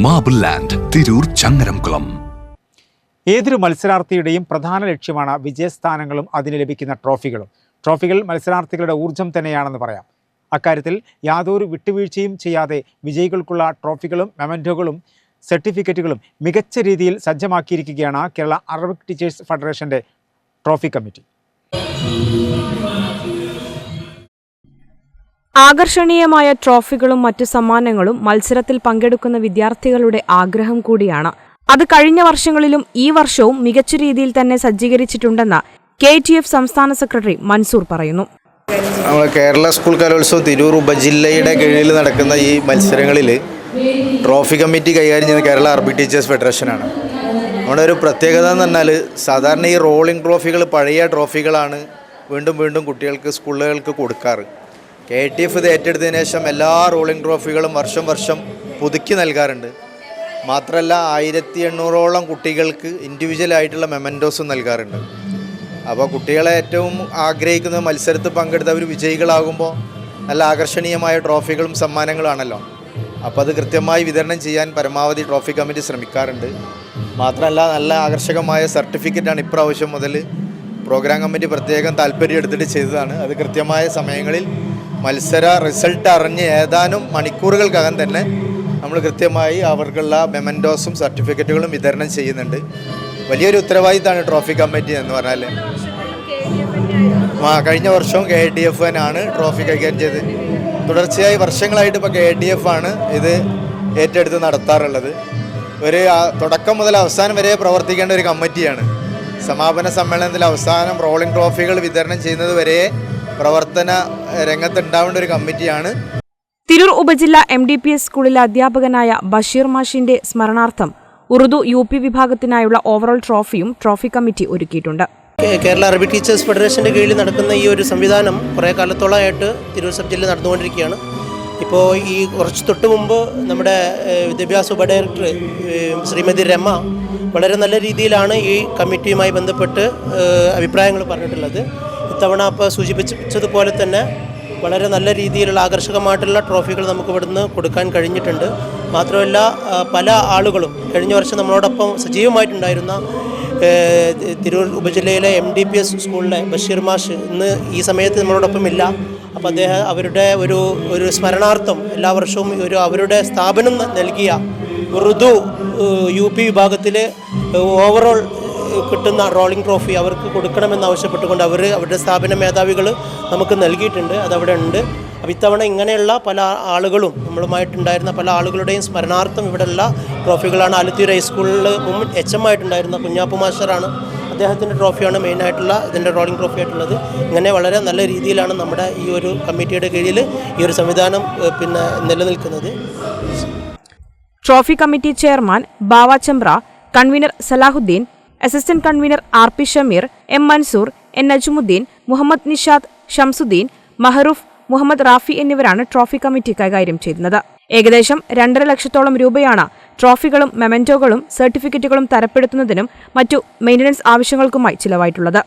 Marble land Tirur Changaramkulam ഏതൊരു മത്സരാർത്ഥിയുടെയും പ്രധാന ലക്ഷ്യമാണ് വിജയസ്ഥാനങ്ങളും അതിന് ലഭിക്കുന്ന ട്രോഫികളും. ട്രോഫികൾ മത്സരാർത്ഥികളുടെ ഊർജം തന്നെയാണെന്ന് പറയാം. അക്കാര്യത്തിൽ യാതൊരു വിട്ടുവീഴ്ചയും ചെയ്യാതെ വിജയികൾക്കുള്ള ട്രോഫികളും മെമന്റോകളും സർട്ടിഫിക്കറ്റുകളും മികച്ച രീതിയിൽ സജ്ജമാക്കിയിരിക്കുകയാണ് കേരള അറബിക് ടീച്ചേഴ്സ് ഫെഡറേഷന്റെ ട്രോഫി കമ്മിറ്റി. ആകർഷണീയമായ ട്രോഫികളും മറ്റു സമ്മാനങ്ങളും മത്സരത്തിൽ പങ്കെടുക്കുന്ന വിദ്യാർത്ഥികളുടെ ആഗ്രഹം കൂടിയാണ്. അത് കഴിഞ്ഞ വർഷങ്ങളിലും ഈ വർഷവും മികച്ച രീതിയിൽ തന്നെ സജ്ജീകരിച്ചിട്ടുണ്ടെന്ന് കെ ടി എഫ് സംസ്ഥാന സെക്രട്ടറി മൻസൂർ പറയുന്നു. കേരള സ്കൂൾ കലോത്സവം തിരൂർ ഉപജില്ലയുടെ കീഴിൽ നടക്കുന്ന ഈ മത്സരങ്ങളിൽ ട്രോഫി കമ്മിറ്റി കൈകാര്യം ചെയ്യുന്ന കേരള അറബി ടീച്ചേഴ്സ് ഫെഡറേഷനാണ് നമ്മുടെ ഒരു പ്രത്യേകത എന്ന് പറഞ്ഞാൽ സാധാരണ ഈ റോളിംഗ് ട്രോഫികൾ പഴയ ട്രോഫികളാണ് വീണ്ടും വീണ്ടും കുട്ടികൾക്ക് സ്കൂളുകൾക്ക് കൊടുക്കാറ്. കെ ടി എഫ് ഇത് ഏറ്റെടുത്തതിന് ശേഷം എല്ലാ റോളിംഗ് ട്രോഫികളും വർഷം വർഷം പുതുക്കി നൽകാറുണ്ട്. മാത്രമല്ല ആയിരത്തി എണ്ണൂറോളം കുട്ടികൾക്ക് ഇൻഡിവിജ്വലായിട്ടുള്ള മെമന്റോസും നൽകാറുണ്ട്. അപ്പോൾ കുട്ടികളെ ഏറ്റവും ആഗ്രഹിക്കുന്ന മത്സരത്തിൽ പങ്കെടുത്ത് അവർ വിജയികളാകുമ്പോൾ നല്ല ആകർഷണീയമായ ട്രോഫികളും സമ്മാനങ്ങളാണല്ലോ അപ്പോൾ അത് കൃത്യമായി വിതരണം ചെയ്യാൻ പരമാവധി ട്രോഫി കമ്മിറ്റി ശ്രമിക്കാറുണ്ട്. മാത്രമല്ല നല്ല ആകർഷകമായ സർട്ടിഫിക്കറ്റാണ് ഇപ്രാവശ്യം മുതൽ പ്രോഗ്രാം കമ്മിറ്റി പ്രത്യേകം താല്പര്യം എടുത്തിട്ട് ചെയ്തതാണ്. അത് കൃത്യമായ സമയങ്ങളിൽ മത്സര റിസൾട്ട് അറിഞ്ഞ് ഏതാനും മണിക്കൂറുകൾക്കകം തന്നെ നമ്മൾ കൃത്യമായി അവർക്കുള്ള മെമൻഡോസും സർട്ടിഫിക്കറ്റുകളും വിതരണം ചെയ്യുന്നുണ്ട്. വലിയൊരു ഉത്തരവാദിത്തമാണ് ട്രോഫി കമ്മിറ്റി എന്ന് പറഞ്ഞാൽ ആ കഴിഞ്ഞ വർഷവും കെ ഡി എഫ് ആണ് ട്രോഫി കൈകാര്യം ചെയ്തത്. തുടർച്ചയായി വർഷങ്ങളായിട്ട് ഇപ്പോൾ കെ ഡി എഫ് ആണ് ഇത് ഏറ്റെടുത്ത് നടത്താറുള്ളത്. ഒരു തുടക്കം മുതൽ അവസാനം വരെ പ്രവർത്തിക്കേണ്ട ഒരു കമ്മിറ്റിയാണ് സമാപന സമ്മേളനത്തിൽ അവസാനം റോളിംഗ് ട്രോഫികൾ വിതരണം ചെയ്യുന്നത് വരെ പ്രവർത്തന രംഗത്തുണ്ടാവേണ്ട ഒരു കമ്മിറ്റിയാണ്. തിരൂർ ഉപജില്ല എം ഡി പി എസ് സ്കൂളിലെ അധ്യാപകനായ ബഷീർ മാഷിന്റെ സ്മരണാർത്ഥം ഉറുദു യു പി വിഭാഗത്തിനായുള്ള ഓവറോൾ ട്രോഫിയും ട്രോഫി കമ്മിറ്റി ഒരുക്കിയിട്ടുണ്ട്. കേരള അറബി ടീച്ചേഴ്സ് ഫെഡറേഷന്റെ കീഴിൽ നടക്കുന്ന ഈ ഒരു സംവിധാനം കുറേ കാലത്തോളമായിട്ട് തിരൂർ സബ് ജില്ലയിൽ നടന്നുകൊണ്ടിരിക്കുകയാണ്. ഇപ്പോൾ ഈ കുറച്ച് തൊട്ട് മുമ്പ് നമ്മുടെ വിദ്യാഭ്യാസ ഉപഡയറക്ടർ ഡയറക്ടർ ശ്രീമതി രമ വളരെ നല്ല രീതിയിലാണ് ഈ കമ്മിറ്റിയുമായി ബന്ധപ്പെട്ട് അഭിപ്രായങ്ങൾ പറഞ്ഞിട്ടുള്ളത്. ഇത്തവണ അപ്പോൾ സൂചിപ്പിച്ചതുപോലെ തന്നെ വളരെ നല്ല രീതിയിലുള്ള ആകർഷകമായിട്ടുള്ള ട്രോഫികൾ നമുക്ക് ഇവിടുന്ന് കൊടുക്കാൻ കഴിഞ്ഞിട്ടുണ്ട്. മാത്രമല്ല പല ആളുകളും കഴിഞ്ഞ വർഷം നമ്മളോടൊപ്പം സജീവമായിട്ടുണ്ടായിരുന്ന തിരൂർ ഉപജില്ലയിലെ എം ഡി പി എസ് സ്കൂളിലെ ബഷീർ മാഷ് ഇന്ന് ഈ സമയത്ത് നമ്മളോടൊപ്പം ഇല്ല. അപ്പോൾ അദ്ദേഹം അവരുടെ ഒരു ഒരു സ്മരണാർത്ഥം എല്ലാ വർഷവും ഒരു അവരുടെ സ്ഥാപനം നൽകിയ ഉറുദു യു പി വിഭാഗത്തിൽ ഓവറോൾ കിട്ടുന്ന റോളിംഗ് ട്രോഫി അവർക്ക് കൊടുക്കണമെന്ന് ആവശ്യപ്പെട്ടുകൊണ്ട് അവർ അവരുടെ സ്ഥാപന മേധാവികൾ നമുക്ക് നൽകിയിട്ടുണ്ട്. അതവിടെ ഉണ്ട്. അപ്പോൾ ഇത്തവണ ഇങ്ങനെയുള്ള പല ആളുകളും നമ്മളുമായിട്ടുണ്ടായിരുന്ന പല ആളുകളുടെയും സ്മരണാർത്ഥം ഇവിടെയുള്ള ട്രോഫികളാണ്. ആലത്തൂർ ഹൈസ്കൂളിൽ മുമ്പ് എച്ച് എം ആയിട്ടുണ്ടായിരുന്ന കുഞ്ഞാപ്പു മാസ്റ്ററാണ് അദ്ദേഹത്തിന്റെ ട്രോഫിയാണ് മെയിനായിട്ടുള്ള ഇതിന്റെ റോളിംഗ് ട്രോഫി ആയിട്ടുള്ളത് ഇങ്ങനെ വളരെ നല്ല രീതിയിലാണ് നമ്മുടെ ഈ ഒരു കമ്മിറ്റിയുടെ കീഴിൽ ഈ ഒരു സംവിധാനം പിന്നെ നിലനിൽക്കുന്നത്. Trophy committee chairman Bava Chambra convener Salahuddin assistant convener R P Shameer M Mansoor N Najmuddin Muhammad Nishad Shamsuddin Mahroof Muhammad Rafi എന്നിവരാണ് ട്രോഫി കമ്മിറ്റി കൈകാര്യം ചെയ്യുന്നത് ഏകദേശം രണ്ടര ലക്ഷത്തോളം രൂപയാണ് ട്രോഫികളും മെമെന്റോകളും സർട്ടിഫിക്കറ്റുകളും തരപ്പെടുത്തുന്നതിനും മറ്റു മെയിന്റനൻസ് ആവശ്യങ്ങൾക്കുമായി ചിലവായിട്ടുള്ളത്.